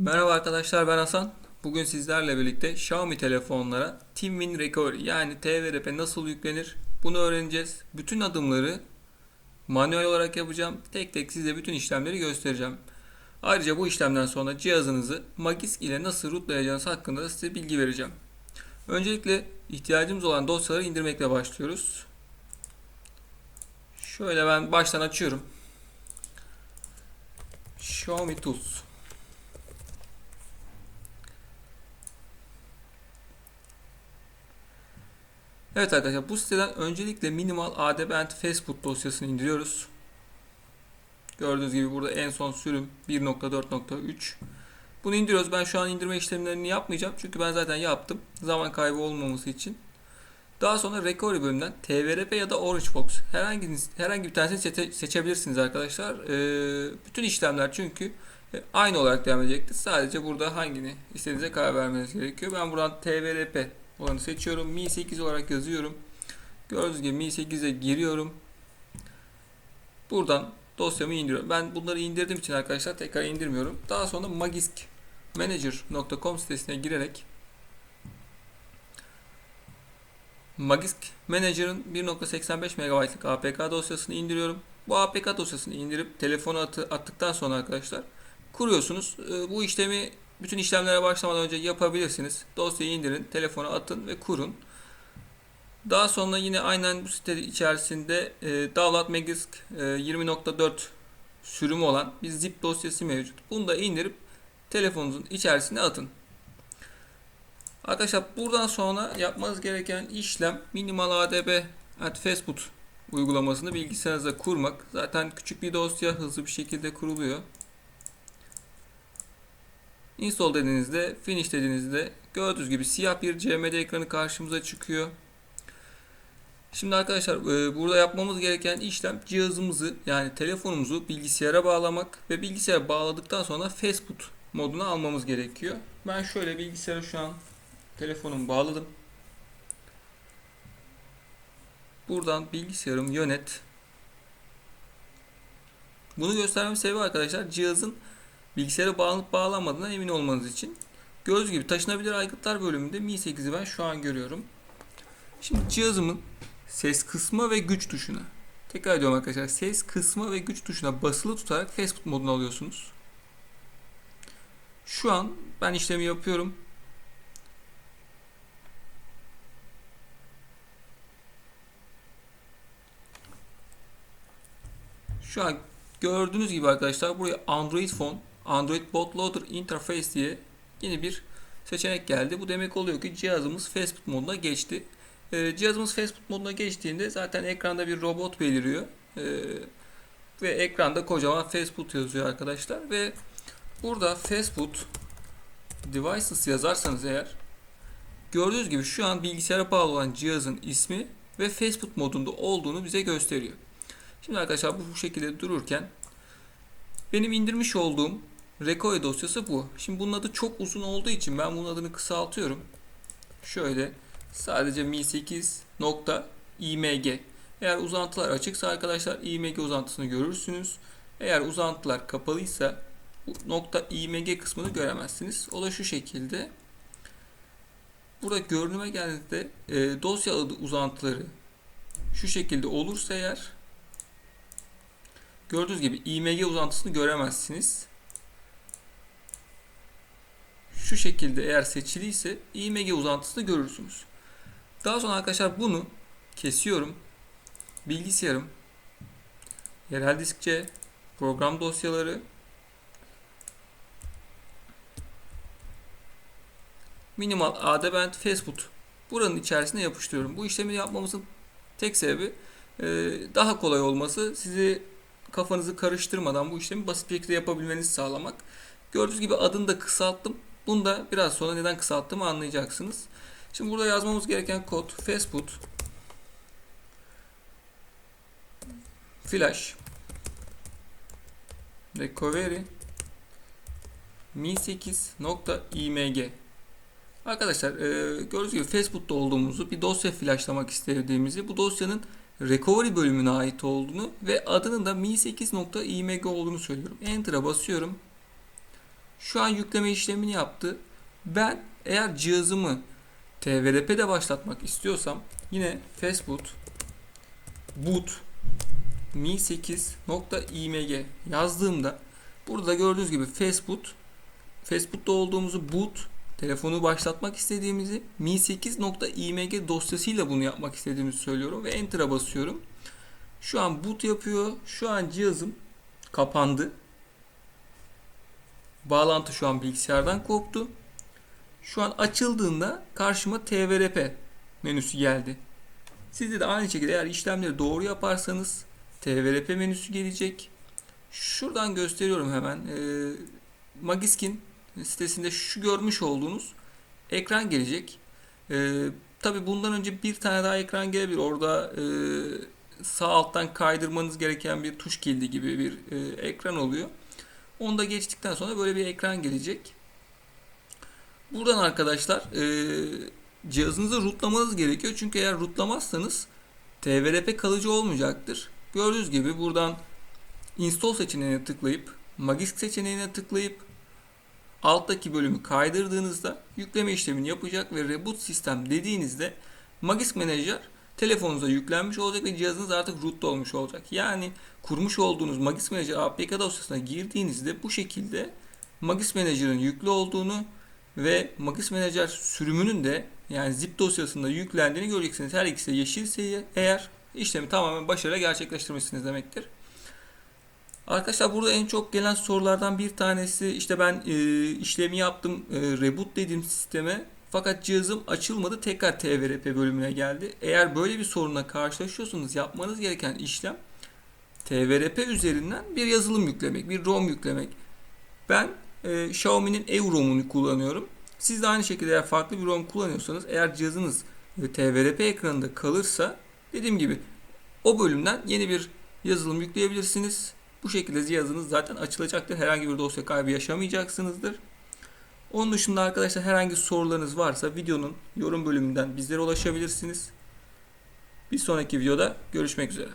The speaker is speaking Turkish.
Merhaba arkadaşlar ben Hasan. Bugün sizlerle birlikte Xiaomi telefonlara TeamWin Recovery yani TVRP nasıl yüklenir bunu öğreneceğiz. Bütün adımları manuel olarak yapacağım. Tek tek size bütün işlemleri göstereceğim. Ayrıca bu işlemden sonra cihazınızı Magisk ile nasıl rootlayacağınız hakkında da size bilgi vereceğim. Öncelikle ihtiyacımız olan dosyaları indirmekle başlıyoruz. Şöyle ben baştan açıyorum. Xiaomi Tools. Evet arkadaşlar bu siteden öncelikle minimal ADB and Facebook dosyasını indiriyoruz. Gördüğünüz gibi burada en son sürüm 1.4.3. Bunu indiriyoruz. Ben şu an indirme işlemlerini yapmayacağım. Çünkü ben zaten yaptım. Zaman kaybı olmaması için. Daha sonra recovery bölümünden TVRP ya da Orange Box herhangi herhangi bir tanesini seçe, seçebilirsiniz arkadaşlar. Ee, bütün işlemler çünkü e, aynı olarak devam edecektir. Sadece burada hangini istediğinize karar vermeniz gerekiyor. Ben buradan TVRP olanı seçiyorum. Mi 8 olarak yazıyorum. Gördüğünüz gibi Mi 8'e giriyorum. Buradan dosyamı indiriyorum. Ben bunları indirdiğim için arkadaşlar tekrar indirmiyorum. Daha sonra magisk manager.com sitesine girerek Magisk Manager'ın 1.85 MB'lık APK dosyasını indiriyorum. Bu APK dosyasını indirip telefona attıktan sonra arkadaşlar kuruyorsunuz. Ee, Bu işlemi bütün işlemlere başlamadan önce yapabilirsiniz. Dosyayı indirin, telefona atın ve kurun. Daha sonra yine aynen bu site içerisinde e, Download Magisk e, 20.4 sürümü olan bir zip dosyası mevcut. Bunu da indirip telefonunuzun içerisine atın. Arkadaşlar buradan sonra yapmanız gereken işlem minimal ADB at Facebook uygulamasını bilgisayarınıza kurmak. Zaten küçük bir dosya hızlı bir şekilde kuruluyor. Install dediğinizde, finish dediğinizde gördüğünüz gibi siyah bir CMD ekranı karşımıza çıkıyor. Şimdi arkadaşlar e, burada yapmamız gereken işlem cihazımızı yani telefonumuzu bilgisayara bağlamak ve bilgisayara bağladıktan sonra Facebook moduna almamız gerekiyor. Ben şöyle bilgisayara şu an telefonumu bağladım. Buradan bilgisayarım yönet. Bunu göstermem sebebi arkadaşlar cihazın bilgisayara bağlanıp bağlanmadığına emin olmanız için. Gördüğünüz gibi taşınabilir aygıtlar bölümünde Mi 8'i ben şu an görüyorum. Şimdi cihazımın ses kısma ve güç tuşuna tekrar ediyorum arkadaşlar ses kısma ve güç tuşuna basılı tutarak Facebook modunu alıyorsunuz. Şu an ben işlemi yapıyorum. Şu an gördüğünüz gibi arkadaşlar buraya Android Phone, Android Bootloader Interface diye yeni bir seçenek geldi. Bu demek oluyor ki cihazımız Facebook moduna geçti. Ee, cihazımız Facebook moduna geçtiğinde zaten ekranda bir robot beliriyor. Ee, ve ekranda kocaman Facebook yazıyor arkadaşlar. Ve burada Facebook Devices yazarsanız eğer gördüğünüz gibi şu an bilgisayara bağlı olan cihazın ismi ve Facebook modunda olduğunu bize gösteriyor. Şimdi arkadaşlar bu, bu şekilde dururken benim indirmiş olduğum Recovery dosyası bu. Şimdi bunun adı çok uzun olduğu için ben bunun adını kısaltıyorum. Şöyle sadece mi8.img Eğer uzantılar açıksa arkadaşlar img uzantısını görürsünüz. Eğer uzantılar kapalıysa nokta img kısmını göremezsiniz. O da şu şekilde. Burada görünüme geldiğinde e, dosya adı uzantıları şu şekilde olursa eğer gördüğünüz gibi img uzantısını göremezsiniz. Şu şekilde eğer seçiliyse img uzantısını görürsünüz. Daha sonra arkadaşlar bunu kesiyorum. Bilgisayarım yerel diskçe program dosyaları minimal adband Facebook buranın içerisine yapıştırıyorum. Bu işlemi yapmamızın tek sebebi e, daha kolay olması. Sizi kafanızı karıştırmadan bu işlemi basit bir şekilde yapabilmenizi sağlamak. Gördüğünüz gibi adını da kısalttım. Bunu da biraz sonra neden kısalttığımı anlayacaksınız. Şimdi burada yazmamız gereken kod Facebook flash recovery mi8.img Arkadaşlar e, gördüğünüz gibi Facebook'ta olduğumuzu bir dosya flashlamak istediğimizi bu dosyanın recovery bölümüne ait olduğunu ve adının da mi8.img olduğunu söylüyorum. Enter'a basıyorum. Şu an yükleme işlemini yaptı. Ben eğer cihazımı TVRP'de başlatmak istiyorsam yine fastboot boot mi8.img yazdığımda burada gördüğünüz gibi fastboot fastboot'ta olduğumuzu boot telefonu başlatmak istediğimizi mi8.img dosyasıyla bunu yapmak istediğimizi söylüyorum ve enter'a basıyorum. Şu an boot yapıyor. Şu an cihazım kapandı. Bağlantı şu an bilgisayardan koptu. Şu an açıldığında karşıma TVRP menüsü geldi. Sizde de aynı şekilde eğer işlemleri doğru yaparsanız TVRP menüsü gelecek. Şuradan gösteriyorum hemen. Ee, Magisk'in sitesinde şu görmüş olduğunuz ekran gelecek. Ee, Tabi bundan önce bir tane daha ekran gelebilir. Orada e, sağ alttan kaydırmanız gereken bir tuş kilidi gibi bir e, ekran oluyor. Onu da geçtikten sonra böyle bir ekran gelecek. Buradan arkadaşlar e, cihazınızı rootlamanız gerekiyor. Çünkü eğer rootlamazsanız TVRP kalıcı olmayacaktır. Gördüğünüz gibi buradan install seçeneğine tıklayıp Magisk seçeneğine tıklayıp alttaki bölümü kaydırdığınızda yükleme işlemini yapacak ve reboot sistem dediğinizde Magisk Manager telefonunuza yüklenmiş olacak ve cihazınız artık root'ta olmuş olacak. Yani kurmuş olduğunuz Magisk Manager APK dosyasına girdiğinizde bu şekilde Magisk Manager'ın yüklü olduğunu ve Magisk Manager sürümünün de yani zip dosyasında yüklendiğini göreceksiniz. Her ikisi de yeşilse eğer işlemi tamamen başarıyla gerçekleştirmişsiniz demektir. Arkadaşlar burada en çok gelen sorulardan bir tanesi işte ben e, işlemi yaptım e, reboot dediğim sisteme fakat cihazım açılmadı tekrar TVRP bölümüne geldi. Eğer böyle bir sorunla karşılaşıyorsanız yapmanız gereken işlem TVRP üzerinden bir yazılım yüklemek, bir ROM yüklemek. Ben e, Xiaomi'nin EUROM'unu kullanıyorum. Siz de aynı şekilde eğer farklı bir ROM kullanıyorsanız eğer cihazınız e, TVRP ekranında kalırsa dediğim gibi o bölümden yeni bir yazılım yükleyebilirsiniz. Bu şekilde cihazınız zaten açılacaktır. Herhangi bir dosya kaybı yaşamayacaksınızdır. Onun dışında arkadaşlar herhangi sorularınız varsa videonun yorum bölümünden bizlere ulaşabilirsiniz. Bir sonraki videoda görüşmek üzere.